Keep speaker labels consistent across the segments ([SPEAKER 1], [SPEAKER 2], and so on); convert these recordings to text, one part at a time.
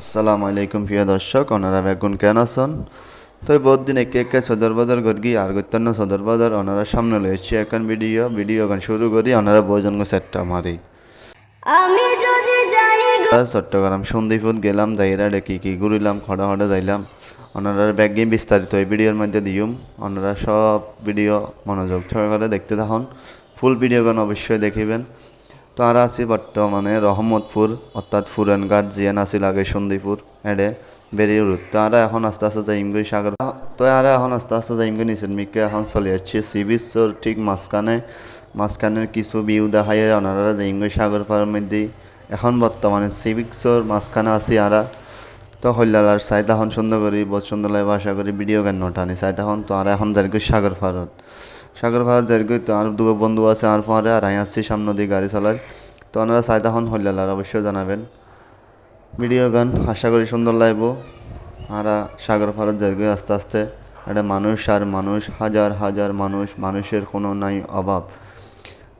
[SPEAKER 1] আসসালামু আলাইকুম প্রিয় দর্শক ওনারা বেগুন কেন আছেন? তো এই বহুত দিন একে একে সদর বদর করি আর গত্যান্ন সদর বদর ওনারা সামনে লয়েছি এখন ভিডিও ভিডিও গান শুরু করি ওনারা বজন সেটটা মারি।
[SPEAKER 2] আমি যদি জানি
[SPEAKER 1] আর চট্টগ্রাম সন্দীপুর গেলাম যাইরা ডেকি কি ঘুরিলাম খড়া খড়া যাইলাম। ওনারা ব্যাগে বিস্তারিত এই ভিডিওর মধ্যে দিউম ওনারা সব ভিডিও মনোযোগ সহকারে দেখতে থাকুন। ফুল ভিডিও গান অবশ্যই দেখিবেন। তো আর আছি বর্তমানে রহমতপুর, অর্থাৎ ফুরানঘাট, জিয়ান আছিল আগে সন্দীপুর, এডে বেরিয়ে রুট তো আর এখন আস্তে আস্তে যাইমগৈ সাগর। তো আর এখন আস্তে আস্তে যাইমগৈ নিচের মিকে এখন চলে যাচ্ছে। সি বিচর ঠিক মাঝখানে, মাঝখানের কিছু ভিউ দেখাই ওনারা যাইমগৈ সাগর পাড়ের মধ্যে। এখন বর্তমানে সিভিক্সর মাঝখানে আছি আরা। তো হল্লালার সাইড এখন সুন্দর করি বহুত সুন্দর বাসা করি, ভিডিও গান নটানি সাইড এখন তো আর এখন যাই সাগর ফারত সাগর ফারত যাই তো আর দুটো বন্ধু আছে আর পরে আর আই আসছি সামনে দিয়ে গাড়ি চালায়। তো ওনারা সাইড এখন হল্লালার অবশ্যই জানাবেন। ভিডিও গান আশা করি সুন্দর লাগবো। আর সাগর ফারত যাই আস্তে আস্তে একটা মানুষ আর মানুষ হাজার হাজার মানুষ মানুষের কোনো নাই অভাব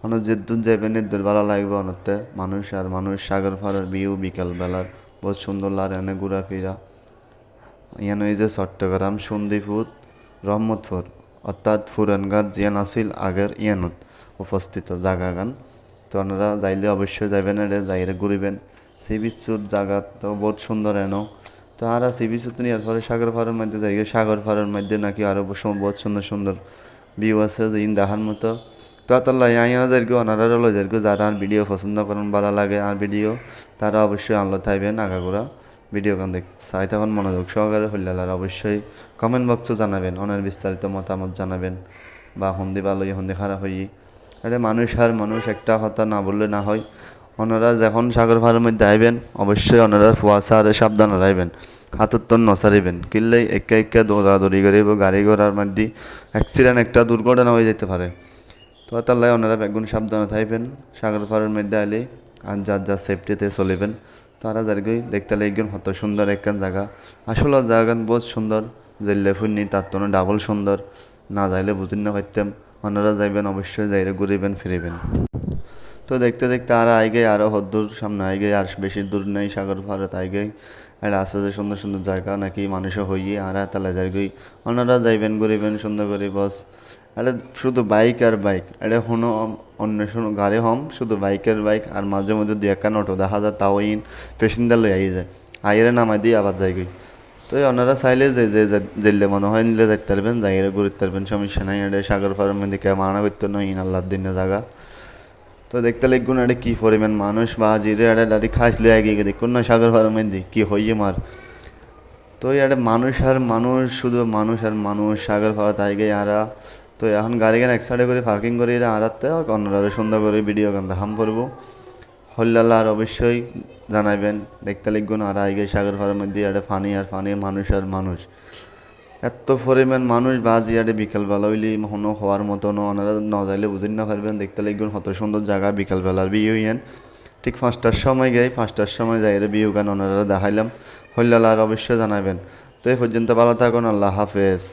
[SPEAKER 1] মানুষ যে দূর যাবেন দূর ভালো লাগবে অনতে মানুষ আর মানুষ সাগর ফারের বিউ বিকালবেলার বহুত সুন্দর লাগে এনে ঘোরাফেরা ইয়ান এই যে চট্টগ্রাম সন্দীপুর রহমতপুর অর্থাৎ ফুরানঘাট জিয়ান আছিল আগের ইয়ানত উপস্থিত জাগা গান তো ওনারা যাইলে অবশ্যই যাবেন এর যাইরে ঘুরিবেন। সি বিচুর জায়গা তো বহুত সুন্দর এনো। তো আর সি বিচুর নিয়ে পরে সাগর ফারের মধ্যে যাই সাগর ফারের মধ্যে নাকি আরও বহুত সুন্দর সুন্দর ভিউ আছে ইন দেখার মতো। তো তাল্লা আইয়া যাইগো ওনারা হলো যাইগো, যারা আর ভিডিও পছন্দ করেন, ভালো লাগে আর ভিডিও, তারা অবশ্যই আনলো থাকবেন আগাগোড়া। ভিডিও গান দেখ, চাই তখন মনোযোগ সহকারে হইলাল আর অবশ্যই কমেন্ট বক্সও জানাবেন অনেক বিস্তারিত মতামত জানাবেন বা হন্দি ভালো হন্দি খারাপ হই। আরে মানুষ আর মানুষ, একটা কথা না বললে না হয়। ওনারা যখন সাগর ভাড়ের মধ্যে আইবেন, অবশ্যই ওনারা ফুয়াশা আর সাবধান রাখবেন হাতের তো নসারিবেন কিনলেই একা একা দৌড়াদৌড়ি করিব, গাড়ি ঘোড়ার মধ্যে অ্যাক্সিডেন্ট একটা দুর্ঘটনা হয়ে যেতে পারে। তো তার লাই ওনারা বেগুন সাবধানে থাকবেন সাগর পাড়ের মধ্যে আইলে আর যার যার সেফটিতে চলিবেন। তারা যারগই দেখতে লাগবেন হত সুন্দর একখান জায়গা আসলে জায়গা বহুত সুন্দর যাইলে ফুননি, তার তো ডাবল সুন্দর। না যাইলে বুঝিন না পারতাম অন্যরা যাইবেন, অবশ্যই যাইলে ঘুরিবেন, ফিরিবেন। তো দেখতে দেখতে আর আইগে আরও হদ্দূর সামনে আইগে, আর বেশি দূর নেই সাগর ভারত আইগে। আর আছে যে সুন্দর সুন্দর জায়গা, নাকি মানুষও হইয়ে আর তালা যাইগই ওনারা যাইবেন, ঘুরিবেন, সুন্দর করে বস। এটা শুধু বাইক আর বাইক এটা কোনো অন্য কোনো গাড়ি হম, শুধু বাইকের বাইক, আর মাঝে মধ্যে দু একটা অটো দেখা যায় তাও ইন পেসেঞ্জার লই আই যায়। আইরে নামাই দিয়ে আবার যাইগই তো ওনারা চাইলে যে যে যেলে মনে হয় নিলে যাইতে পারবেন যাইরে ঘুরতে পারবেন, সমস্যা নাই। এটা সাগর ফার্মের মধ্যে কে মানা করতে নয়, ইন আল্লাহর দিনে জায়গা। তো দেখতে লিখুন এটা কী পরিমাণ মানুষ? বা জিরে এটা দাঁড়ি খাইলে এগিয়ে দেখুন না সাগর ফার্মের মধ্যে, কী হইয়ে মার? তো এটা মানুষ আর মানুষ, শুধু মানুষ আর মানুষ, সাগর ফাড়া তাই গে আরা। তো এখন গাড়ি গান এক সাইডে করে পার্কিং করে এরা আরাতে অন্যরা সুন্দর করে ভিডিও গান দেখাম করব। হল্লাল্লা আর অবশ্যই জানাবেন দেখতে লিখুন আর আইগে সাগর ফাড়ার মধ্যে এটা ফানি আর ফানি মানুষ আর মানুষ। এত পরিমাণ মানুষ বাজ ইয়ারে বিকালবেলা হইলে হনো হওয়ার মতনও ওনারা ন যাইলে বুঝিন না পারবেন, দেখতে লাগবেন কত সুন্দর জায়গা বিকালবেলার বিয়ে হইয়েন। ঠিক পাঁচটার সময় গাই পাঁচটার সময় যাই রে বিয়ে গান ওনারা দেখাইলাম। হইলাল আর অবশ্যই জানাবেন। তো এই পর্যন্ত ভালো থাকুন, আল্লাহ হাফেজ।